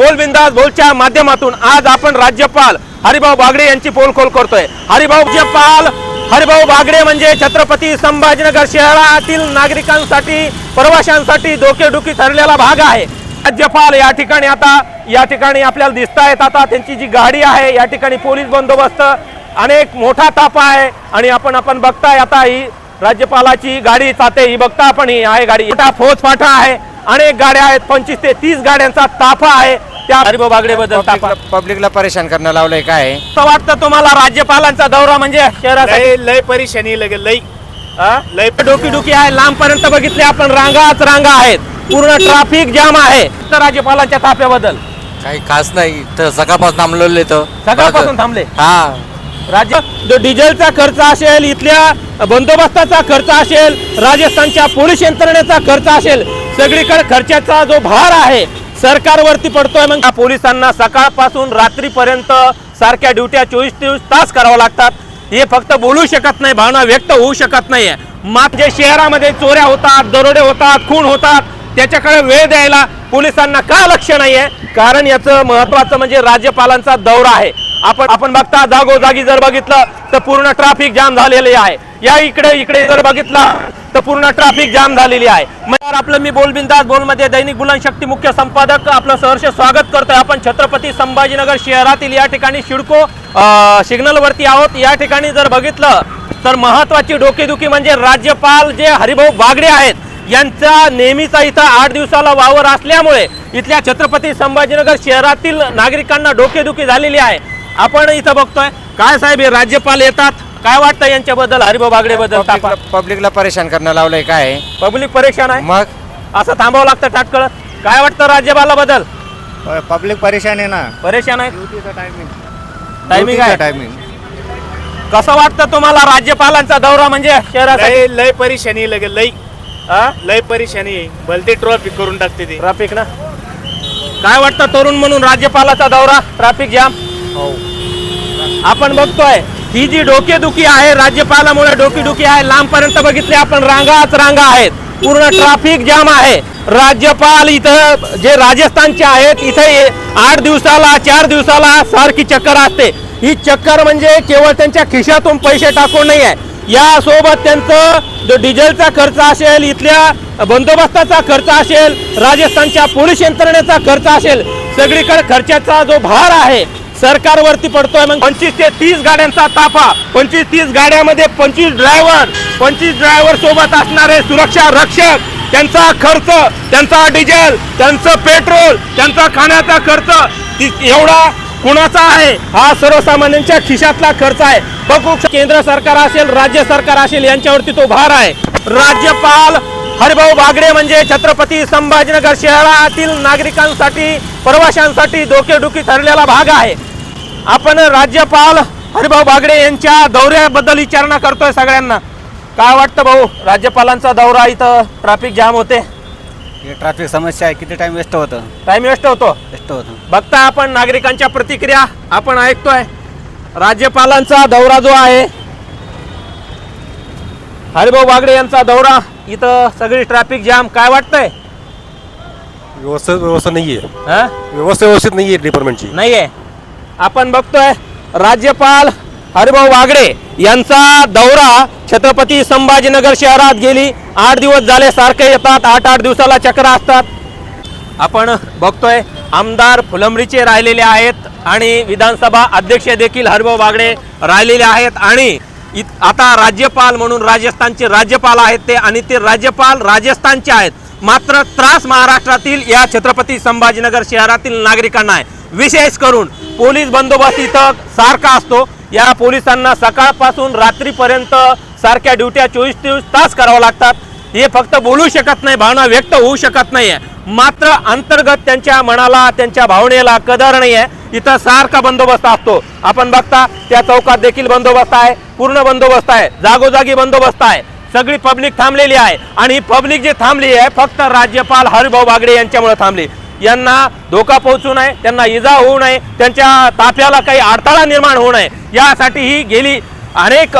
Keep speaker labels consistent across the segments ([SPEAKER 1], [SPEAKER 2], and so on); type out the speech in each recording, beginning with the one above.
[SPEAKER 1] बोल बिंदास बोलच्या माध्यमातून आज आपण राज्यपाल हरिभाऊ बागडे यांची पोलखोल करतोय. हरिभाऊ राज्यपाल हरिभाऊ बागडे म्हणजे छत्रपती संभाजीनगर शहरातील नागरिकांसाठी प्रवाशांसाठी डोकेडुखी ठरलेला भाग आहे. राज्यपाल या ठिकाणी आता या ठिकाणी आपल्याला दिसत आहेत आता त्यांची जी गाडी आहे या ठिकाणी पोलीस बंदोबस्त अनेक मोठा तापा आहे आणि आपण आपण बघताय आता ही राज्यपालाची गाडी चाते ही बघता आपण ही आहे गाडी. मोठा फौज फाटा आहे अनेक गाड्या आहेत पंचवीस ते तीस गाड्यांचा ताफा आहे. त्या हरिभाऊ बागडे बद्दल
[SPEAKER 2] पब्लिकला पब्लिकला परेशान करणं लावलंय काय?
[SPEAKER 1] असं वाटतं तुम्हाला राज्यपालांचा दौरा म्हणजे शहरासाठी
[SPEAKER 3] लय लय परेशानी लगे लय
[SPEAKER 1] हा?
[SPEAKER 3] लय
[SPEAKER 1] डोकी डोकी आहे. लांबपर्यंत बघितले आपण रांगाच रांगा आहेत. पूर्ण ट्रॅफिक जाम आहे. तर राज्यपालांच्या ताफ्याबद्दल.
[SPEAKER 2] काही खास नाही. तर सकाळपासून थांबलेले तर.
[SPEAKER 1] सकाळपासून थांबले?
[SPEAKER 2] हा.
[SPEAKER 1] राज्य जो डिझेलचा खर्च असेल इथल्या बंदोबस्ताचा खर्च असेल राजस्थानच्या पोलीस यंत्रणेचा खर्च असेल सगळीकडे खर्चाचा जो भार आहे सरकारवरती पडतोय मग. पोलिसांना सकाळपासून रात्रीपर्यंत सारख्या ड्युट्या चोवीस चोवीस तास करावं लागतात. हे फक्त बोलू शकत नाही भावना व्यक्त होऊ शकत नाहीये. मात्र जे शहरामध्ये चोऱ्या होतात दरोडे होतात खून होतात त्याच्याकडे वेळ द्यायला पोलिसांना का लक्ष नाहीये? कारण याचं महत्वाचं म्हणजे राज्यपालांचा दौरा आहे. आपण आपण बघता जागोजागी जर बघितलं तर पूर्ण ट्रॅफिक जाम झालेली आहे. या इकडे इकडे जर बघितलं तर पूर्ण ट्रॅफिक जाम झालेली आहे. मग आपलं मी बोल बोलमध्ये दैनिक बुलंद शक्ती मुख्य संपादक आपलं सहर्ष स्वागत करतोय. आपण छत्रपती संभाजीनगर शहरातील या ठिकाणी शिडको सिग्नलवरती आहोत. या ठिकाणी जर बघितलं तर महत्वाची डोकेदुखी म्हणजे राज्यपाल जे हरिभाऊ बागडे आहेत यांचा नेहमीचा इथं आठ दिवसाला वावर असल्यामुळे इथल्या छत्रपती संभाजीनगर शहरातील नागरिकांना डोकेदुखी झालेली आहे. आपण इथं बघतोय. काय साहेब हे राज्यपाल येतात? काय वाटतं यांच्याबद्दल? हरिभाऊ बागडे बद्दल
[SPEAKER 2] पब्लिकला पब्लिकला परेशान करणं लावलंय काय?
[SPEAKER 1] पब्लिक परेशान आहे?
[SPEAKER 2] मग?
[SPEAKER 1] असं थांबावं लागतं टाटकळत काय वाटतं राज्यपालाबद्दल?
[SPEAKER 3] पब्लिक परेशान आहे ना.
[SPEAKER 1] परेशान आहे?
[SPEAKER 3] टायमिंग
[SPEAKER 1] टायमिंग आहे
[SPEAKER 3] टायमिंग
[SPEAKER 1] कसं वाटतं तुम्हाला राज्यपालांचा दौरा म्हणजे शहरासाठी?
[SPEAKER 3] लय लय परेशानी लगे लय
[SPEAKER 1] हा
[SPEAKER 3] लय परेशानी आहे. भलते ट्रॉफिक करून टाकते ते.
[SPEAKER 1] ट्रॅफिक ना? काय वाटतं तरुण म्हणून राज्यपालाचा दौरा? ट्रॅफिक जाम आपण बघतोय. ही जी डोकेदुखी आहे राज्यपालामुळे डोकेदुखी आहे लांबपर्यंत बघितले आपण रांगाच रांगा आहेत. पूर्ण ट्रॅफिक जाम आहे. राज्यपाल इथं जे राजस्थानचे आहेत इथे आठ दिवसाला चार दिवसाला सारखी चक्कर असते. ही चक्कर म्हणजे केवळ त्यांच्या खिशातून पैसे टाकून नाही आहे. यासोबत त्यांचं जो डिझेलचा खर्च असेल इथल्या बंदोबस्ताचा खर्च असेल राजस्थानच्या पोलीस यंत्रणेचा खर्च असेल सगळीकडे खर्चाचा जो भार आहे सरकारवरती पडतोय मग. पंचवीस ते तीस गाड्यांचा ताफा. पंचवीस तीस गाड्यामध्ये पंचवीस ड्रायव्हर पंचवीस ड्रायव्हर सोबत असणारे सुरक्षा रक्षक त्यांचा खर्च त्यांचा डिझेल त्यांचं पेट्रोल त्यांचा खाण्याचा खर्च एवढा कुणाचा आहे? हा सर्वसामान्यांच्या खिशातला खर्च आहे. बघू केंद्र सरकार असेल राज्य सरकार असेल यांच्यावरती तो भार आहे. राज्यपाल हरिभाऊ बागडे म्हणजे छत्रपती संभाजीनगर शहरातील नागरिकांसाठी प्रवाशांसाठी डोकेडुकी ठरलेला भाग आहे. आपण राज्यपाल हरिभाऊ बागडे यांच्या दौऱ्याबद्दल विचारणा करतोय सगळ्यांना. काय वाटतं भाऊ राज्यपालांचा दौरा इथं ट्रॅफिक जाम होते?
[SPEAKER 4] हे ट्रॅफिक समस्या आहे किती टाइम वेस्ट होतं?
[SPEAKER 1] टाइम वेस्ट होतो.
[SPEAKER 4] वेस्ट होतं.
[SPEAKER 1] बघता आपण नागरिकांच्या प्रतिक्रिया आपण ऐकतोय. राज्यपालांचा दौरा जो आहे हरिभाऊ बागडे यांचा दौरा इथं सगळी ट्रॅफिक जाम काय वाटतंय?
[SPEAKER 5] व्यवस्था व्यवस्था नाही आहे
[SPEAKER 1] हा?
[SPEAKER 5] व्यवस्था व्यवस्थित नाही आहे डिपार्टमेंटची
[SPEAKER 1] नाहीये? आपण बघतोय राज्यपाल हरिभाऊ वागडे यांचा दौरा छत्रपती संभाजीनगर शहरात गेली. आठ दिवस झाले सारखे येतात आठ आठ दिवसाला चक्र असतात. आपण बघतोय आमदार फुलंबरीचे राहिलेले आहेत आणि विधानसभा अध्यक्ष देखील हरिभाऊ वागडे राहिलेले आहेत आणि इत- आता राज्यपाल म्हणून राजस्थानचे राज्यपाल आहेत ते आणि ते राज्यपाल राजस्थानचे आहेत. मात्र त्रास महाराष्ट्रातील या छत्रपती संभाजीनगर शहरातील नागरिकांना आहे. विशेष करून पोलीस बंदोबस्त इथं सारखा असतो. या पोलिसांना सकाळपासून रात्रीपर्यंत सारख्या ड्युट्या चोवीस चोवीस तास करावं लागतात. हे फक्त बोलू शकत नाही भावना व्यक्त होऊ शकत नाहीये. मात्र अंतर्गत त्यांच्या मनाला त्यांच्या भावनेला कदर नाही आहे इथं सारखा बंदोबस्त असतो. आपण बघता त्या चौकात देखील बंदोबस्त आहे पूर्ण बंदोबस्त आहे जागोजागी बंदोबस्त आहे. सगळी पब्लिक थांबलेली आहे. आणि ही पब्लिक जी थांबली आहे फक्त राज्यपाल हरिभाऊ बागडे यांच्यामुळे थांबली. यांना धोका पोहोचू नये त्यांना इजा होऊ नये त्यांच्या ताफ्याला काही अडथळा निर्माण होऊ नये यासाठी ही गेली अनेक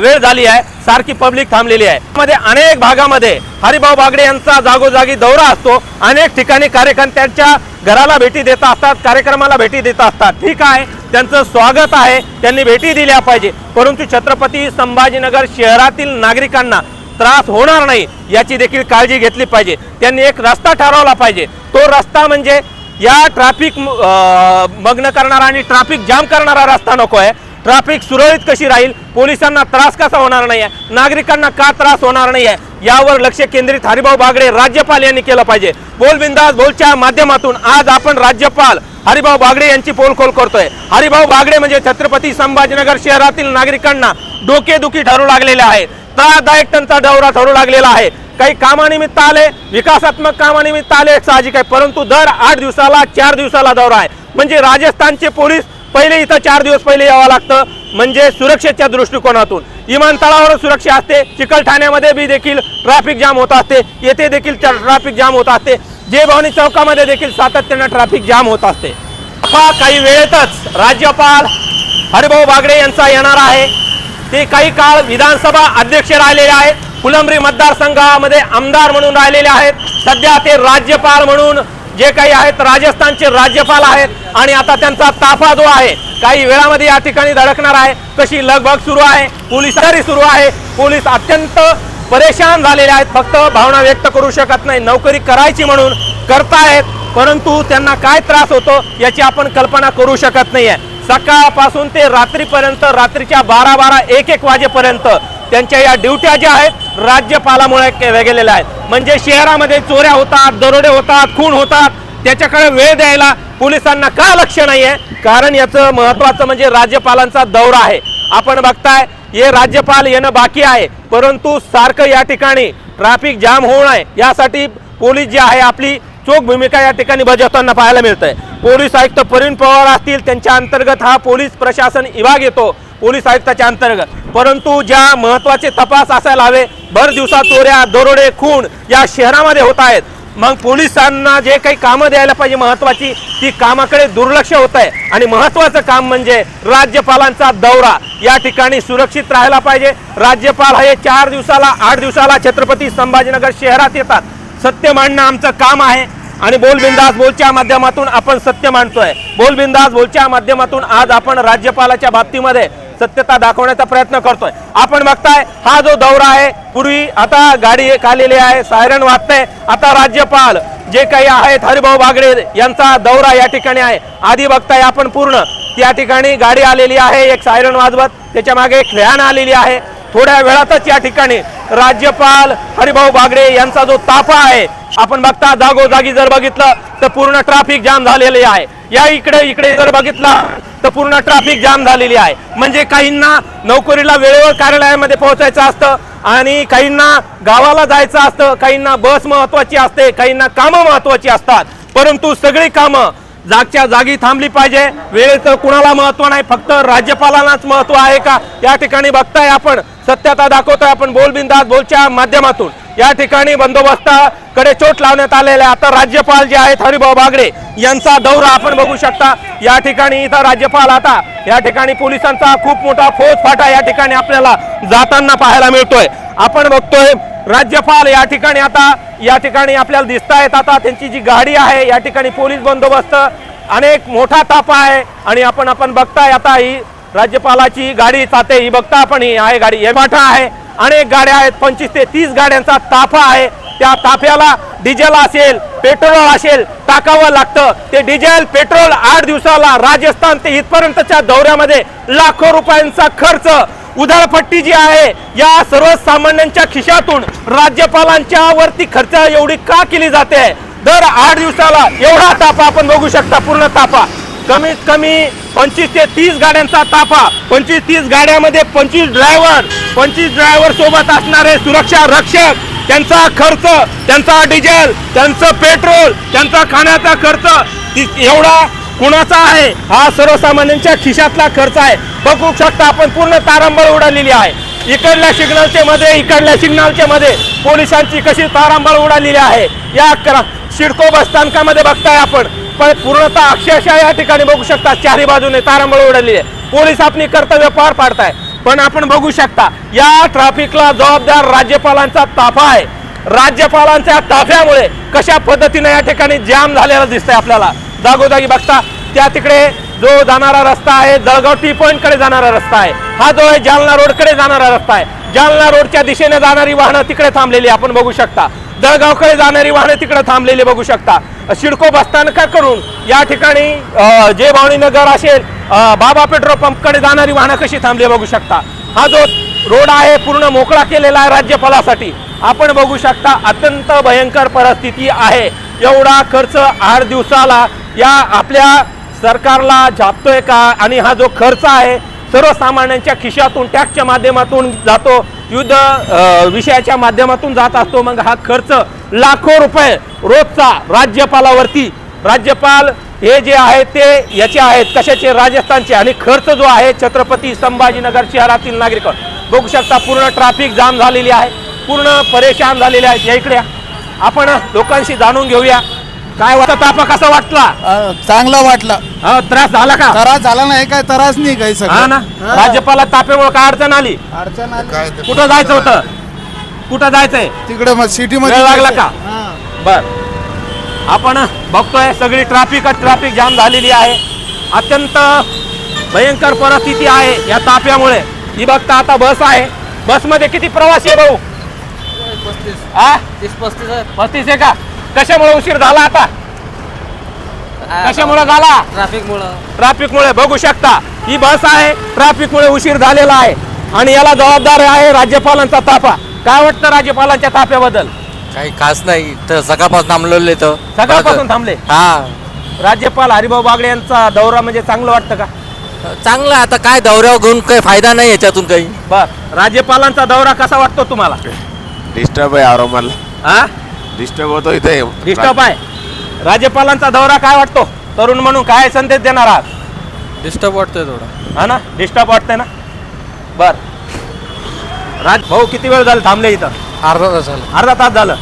[SPEAKER 1] वेळ झाली आहे सारखी पब्लिक थांबलेली आहे. मध्ये अनेक भागामध्ये हरिभाऊ बागडे यांचा जागोजागी दौरा असतो अनेक ठिकाणी कार्यकर्त्यांच्या घराला भेटी देत असतात कार्यक्रमाला भेटी देत असतात. ठीक आहे त्यांचं स्वागत आहे त्यांनी भेटी दिल्या पाहिजे. परंतु छत्रपती संभाजीनगर शहरातील नागरिकांना त्रास होणार नाही याची देखील काळजी घेतली पाहिजे. त्यांनी एक रस्ता ठरवला पाहिजे. तो रस्ता म्हणजे या ट्रॅफिक मग्न करणारा आणि ट्रॅफिक जाम करणारा रस्ता नको आहे. ट्रॅफिक सुरळीत कशी राहील पोलिसांना त्रास कसा होणार नाही आहे नागरिकांना का त्रास होणार नाही आहे यावर लक्ष केंद्रित हरिभाऊ बागडे राज्यपाल यांनी केलं पाहिजे. बोलबिंदास बोलच्या माध्यमातून आज आपण राज्यपाल हरिभाऊ बागडे यांची पोलखोल करतोय. हरिभाऊ बागडे म्हणजे छत्रपती संभाजीनगर शहरातील नागरिकांना डोकेदुखी ठरू लागलेले आहे त्रासदायक त्यांचा दौरा ठरू लागलेला आहे. काही कामानिमित्त आले विकासात्मक कामानिमित्त आले साहजिक आहे. परंतु दर आठ दिवसाला चार दिवसाला दौरा आहे. म्हणजे राजस्थानचे पोलीस पहिले इथं चार दिवस पहिले यावं लागतं. म्हणजे सुरक्षेच्या दृष्टिकोनातून. विमानतळावर सुरक्षा असते. चिकलठाण्यामध्ये बी देखील ट्रॅफिक जाम होत असते. येथे देखील ट्रॅफिक जाम होत असते. जे भवानी चौकामध्ये देखील सातत्यानं ट्रॅफिक जाम होत असते. काही वेळेतच राज्यपाल हरिभाऊ बागडे यांचा येणार आहे. ते काही काळ विधानसभा अध्यक्ष राहिलेले आहेत. फुलंब्री मतदारसंघामध्ये आमदार म्हणून राहिलेले आहेत. सध्या ते राज्यपाल म्हणून जे काही आहेत राजस्थानचे राज्यपाल आहेत आणि आता त्यांचा ताफा जो आहे काही वेळामध्ये या ठिकाणी धडकणार आहे. कशी लगबग सुरू आहे पोलीस तयारी सुरू आहे. पोलीस अत्यंत परेशान झालेले आहेत. फक्त भावना व्यक्त करू शकत नाही. नोकरी करायची म्हणून करतायत परंतु त्यांना काय त्रास होतो याची आपण कल्पना करू शकत नाही आहे सकाळपासून ते रात्रीपर्यंत रात्रीच्या बारा बारा एक एक वाजेपर्यंत त्यांच्या या ड्युट्या ज्या आहेत राज्यपालामुळे केल्या गेलेल्या आहेत. म्हणजे शहरामध्ये चोऱ्या होतात दरोडे होतात खून होतात त्याच्याकडे वेळ द्यायला पोलिसांना का लक्ष नाही आहे कारण याचं महत्वाचं म्हणजे राज्यपालांचा दौरा आहे. आपण बघताय हे राज्यपाल येणं बाकी आहे परंतु सारखं या ठिकाणी ट्रॅफिक जाम होऊ नये यासाठी पोलीस जे आहे आपली चोख भूमिका या ठिकाणी बजावताना पाहायला मिळतंय. पोलीस आयुक्त प्रवीण पवार असतील त्यांच्या अंतर्गत हा पोलीस प्रशासन विभाग येतो पोलीस आयुक्ताच्या अंतर्गत. परंतु ज्या महत्त्वाचे तपास असायला हवे भर दिवसा चोऱ्या दरोडे खून या शहरामध्ये होत आहेत. मग पोलिसांना जे काही कामं द्यायला पाहिजे महत्वाची ती कामाकडे दुर्लक्ष होत आहे. आणि महत्वाचं काम म्हणजे राज्यपालांचा दौरा. या ठिकाणी सुरक्षित राहायला पाहिजे. राज्यपाल हे चार दिवसाला आठ दिवसाला छत्रपती संभाजीनगर शहरात येतात. सत्य मांडणं आमचं काम आहे. आणि बोलबिंदास बोलच्या माध्यमातून आपण सत्य मांडतोय. बोलबिंदास बोलच्या माध्यमातून आज आपण राज्यपालाच्या बाबतीमध्ये सत्यता दाखवण्याचा प्रयत्न करतोय. आपण बघताय हा जो दौरा आहे पूर्वी आता गाडी आलेली आहे सायरन वाजतंय. आता राज्यपाल जे काही आहेत हरिभाऊ बागडे यांचा दौरा या ठिकाणी आहे. आधी बघताय आपण पूर्ण. त्या ठिकाणी गाडी आलेली आहे एक सायरन वाजवत. त्याच्यामागे एक व्हॅन आलेली आहे. थोड्या वेळातच या ठिकाणी राज्यपाल हरिभाऊ बागडे यांचा जो ताफा आहे आपण बघता जागोजागी जर बघितलं तर पूर्ण ट्रॅफिक जाम झालेले आहे. या इकडे इकडे जर बघितलं तर पूर्ण ट्रॅफिक जाम झालेली आहे. म्हणजे काहींना नोकरीला वेळेवर कार्यालयामध्ये पोहोचायचं असतं आणि काहींना गावाला जायचं असतं काहींना बस महत्वाची असते काहींना कामं महत्वाची असतात. परंतु सगळी कामं जागच्या जागी थांबली पाहिजे. वेळेचं कुणाला महत्त्व नाही फक्त राज्यपालांनाच महत्त्व आहे का? या ठिकाणी बघताय आपण सत्यता दाखवतोय आपण बोलबिंदास बोलच्या माध्यमातून. या ठिकाणी बंदोबस्ताकडे चोट लावण्यात आलेल्या आहे. आता राज्यपाल जे आहेत हरिभाऊ बागडे यांचा दौरा आपण बघू शकता. या ठिकाणी इथं राज्यपाल आता या ठिकाणी पोलिसांचा खूप मोठा फौज फाटा या ठिकाणी आपल्याला जाताना पाहायला मिळतोय. आपण बघतोय राज्यपाल या ठिकाणी आता या ठिकाणी आपल्याला दिसत आहेत आता त्यांची जी गाडी आहे या ठिकाणी पोलीस बंदोबस्त अनेक मोठा तापा आहे. आणि आपण आपण बघताय आता ही राज्यपालाची गाडी चाते ही बघता आपण ही आहे गाडी एमाठा आहे. अनेक गाड्या आहेत पंचवीस ते तीस गाड्यांचा ताफा आहे. त्या ताफ्याला डिझेल असेल पेट्रोल असेल टाकावं लागतं. ते डिझेल पेट्रोल आठ दिवसाला राजस्थान ते इथपर्यंतच्या दौऱ्यामध्ये लाखो रुपयांचा खर्च उधाळपट्टी जी आहे या सर्वसामान्यांच्या खिशातून राज्यपालांच्या वरती खर्च एवढी का केली जाते? दर आठ दिवसाला एवढा ताफा आपण बघू शकता पूर्ण ताफा. कमीत कमी पंचवीस ते तीस गाड्यांचा ताफा. पंचवीस तीस गाड्यामध्ये पंचवीस ड्रायव्हर पंचवीस ड्रायव्हर सोबत असणारे सुरक्षा रक्षक त्यांचा खर्च त्यांचा डिझेल त्यांचं पेट्रोल त्यांचा खाण्याचा खर्च एवढा कुणाचा आहे? हा सर्वसामान्यांच्या खिशातला खर्च आहे. बघू शकता आपण पूर्ण तारांबळ उडालेली आहे. इकडल्या सिग्नलच्या मध्ये इकडल्या सिग्नलच्या मध्ये पोलिसांची कशी तारांबळ उडालेली आहे? या क्र- सिडको बस स्थानकामध्ये बघताय आपण. पण पूर्णतः अक्षरशः या ठिकाणी बघू शकता चारी बाजूने तारांबळ उडालेली आहे. पोलीस आपली कर्तव्य पार पाडताय. पण आपण बघू शकता या ट्रॅफिकला जबाबदार राज्यपालांचा ताफा आहे. राज्यपालांच्या ताफ्यामुळे कशा पद्धतीने या ठिकाणी जाम झालेला दिसतंय आपल्याला? जागोजागी बघता त्या तिकडे जो जाणारा रस्ता आहे जळगाव टी पॉईंटकडे जाणारा रस्ता आहे. हा जो आहे जालना रोडकडे जाणारा रस्ता आहे. जालना रोडच्या दिशेने जाणारी वाहनं तिकडे थांबलेली आपण बघू शकता. जळगावकडे जाणारी वाहनं तिकडे थांबलेली बघू शकता. सिडको बसस्थानका करून या ठिकाणी जे भावणीनगर असेल बाबा पेट्रोल पंपकडे जाणारी वाहनं कशी थांबली बघू शकता. हा जो रोड आहे पूर्ण मोकळा केलेला आहे राज्यपालासाठी. आपण बघू शकता अत्यंत भयंकर परिस्थिती आहे. एवढा खर्च आठ दिवसाला या आपल्या सरकारला झापतोय का? आणि हा जो खर्च आहे सर्वसामान्यांच्या खिशातून टॅक्सच्या माध्यमातून जातो युद्ध विषयाच्या माध्यमातून जात असतो मग हा खर्च लाखो रुपये रोजचा राज्यपालावरती. राज्यपाल हे जे आहेत ते याचे आहेत कशाचे? राजस्थानचे. आणि खर्च जो आहे छत्रपती संभाजीनगर शहरातील नागरिक. बघू शकता पूर्ण ट्रॅफिक जाम झालेली आहे पूर्ण परेशान झालेले आहेत या इकडे. आपण लोकांशी जाणून घेऊया. काय वाटतं तापा कसा वाटला?
[SPEAKER 6] चांगला वाटला.
[SPEAKER 1] हा, त्रास झाला का?
[SPEAKER 6] त्रास झाला नाही काय त्रास नाही काही
[SPEAKER 1] हा ना?
[SPEAKER 6] सगळं
[SPEAKER 1] राज्यपाला तापेमुळे काय अडचण आली?
[SPEAKER 6] अडचण आली.
[SPEAKER 1] कुठं जायचं होतं? कुठं जायचंय?
[SPEAKER 6] तिकडे मग सिटी मध्ये
[SPEAKER 1] वेळ लागला का?
[SPEAKER 6] हा.
[SPEAKER 1] बर. आपण बघतोय सगळी ट्रॅफिक ट्रॅफिक जाम झालेली आहे. अत्यंत भयंकर परिस्थिती आहे या ताप्यामुळे. ही बघता आता बस आहे. बसमध्ये किती प्रवासी आहे भाऊ? आ? पस्तीस आहे का? कशामुळे उशीर झाला आता? कशामुळे झाला?
[SPEAKER 7] ट्रॅफिक मुळे
[SPEAKER 1] ट्रॅफिकमुळे बघू शकता. ही बस आहे ट्रॅफिकमुळे उशीर झालेला आहे. आणि याला जबाबदार आहे राज्यपालांचा ताफा. काय वाटतं राज्यपालांच्या ताफ्याबद्दल?
[SPEAKER 2] काही खास नाही. तर सकाळपासून थांबलेलो इथं.
[SPEAKER 1] सकाळपासून थांबले?
[SPEAKER 2] हा.
[SPEAKER 1] राज्यपाल हरिभाऊ बागडे यांचा दौरा म्हणजे चांगलं वाटतं का?
[SPEAKER 2] चांगलं आहे, आता काय दौऱ्यावर घेऊन काही फायदा नाही याच्यातून काही.
[SPEAKER 1] बर. राज्यपालांचा दौरा कसा वाटतो तुम्हाला?
[SPEAKER 8] डिस्टर्ब आहे मला
[SPEAKER 1] हा
[SPEAKER 8] डिस्टर्ब होतो इथे.
[SPEAKER 1] डिस्टर्ब आहे. राज्यपालांचा दौरा काय वाटतो? तरुण म्हणून काय संदेश देणार आहात?
[SPEAKER 7] डिस्टर्ब वाटतोय थोडा.
[SPEAKER 1] हा ना? डिस्टर्ब वाटतंय ना? बर. राज भाऊ किती वेळ झाला थांबले इथं?
[SPEAKER 2] अर्धा तास झाला.
[SPEAKER 1] अर्धा तास झालं.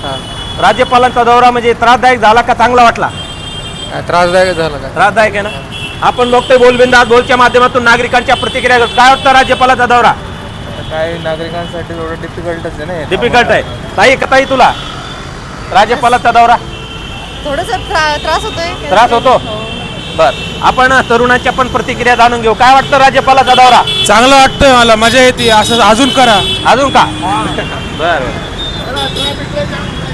[SPEAKER 1] राज्यपालांचा दौरा म्हणजे त्रासदायक झाला का चांगला वाटला?
[SPEAKER 2] त्रासदायक झाला काय
[SPEAKER 1] त्रासदायक आहे ना? आपण बघतोय बोलबिंदास बोलच्या माध्यमातून नागरिकांच्या प्रतिक्रिया. काय वाटतं राज्यपालाचा दौरा?
[SPEAKER 7] काही नागरिकांसाठी थोडं डिफिकल्टच आहे ना
[SPEAKER 1] डिफिकल्ट आहे. ताई ताई तुला. राज्यपालाचा दौरा.
[SPEAKER 9] थोडस त्रास होतोय.
[SPEAKER 1] त्रास होतो? बर. आपण तरुणांच्या पण प्रतिक्रिया जाणून घेऊ. काय वाटतं राज्यपालाचा दौरा?
[SPEAKER 6] चांगलं वाटतंय मला. मजा येते. असं अजून करा.
[SPEAKER 1] अजून का? बर.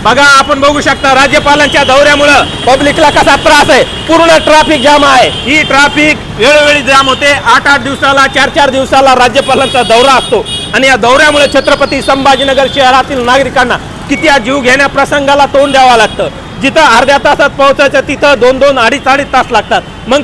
[SPEAKER 1] बघा आपण बघू शकता राज्यपालांच्या दौऱ्यामुळं पब्लिकला कसा त्रास आहे. पूर्ण ट्रॅफिक जाम आहे. ही ट्रॅफिक वेळोवेळी जाम होते. आठ आठ दिवसाला चार चार दिवसाला राज्यपालांचा दौरा असतो. आणि या दौऱ्यामुळे छत्रपती संभाजीनगर शहरातील नागरिकांना किती या जीव घेण्या प्रसंगाला तोंड द्यावा लागतं. जिथं अर्ध्या तासात पोहोचायचं तिथं दोन दोन अडीच अडीच तास लागतात. मग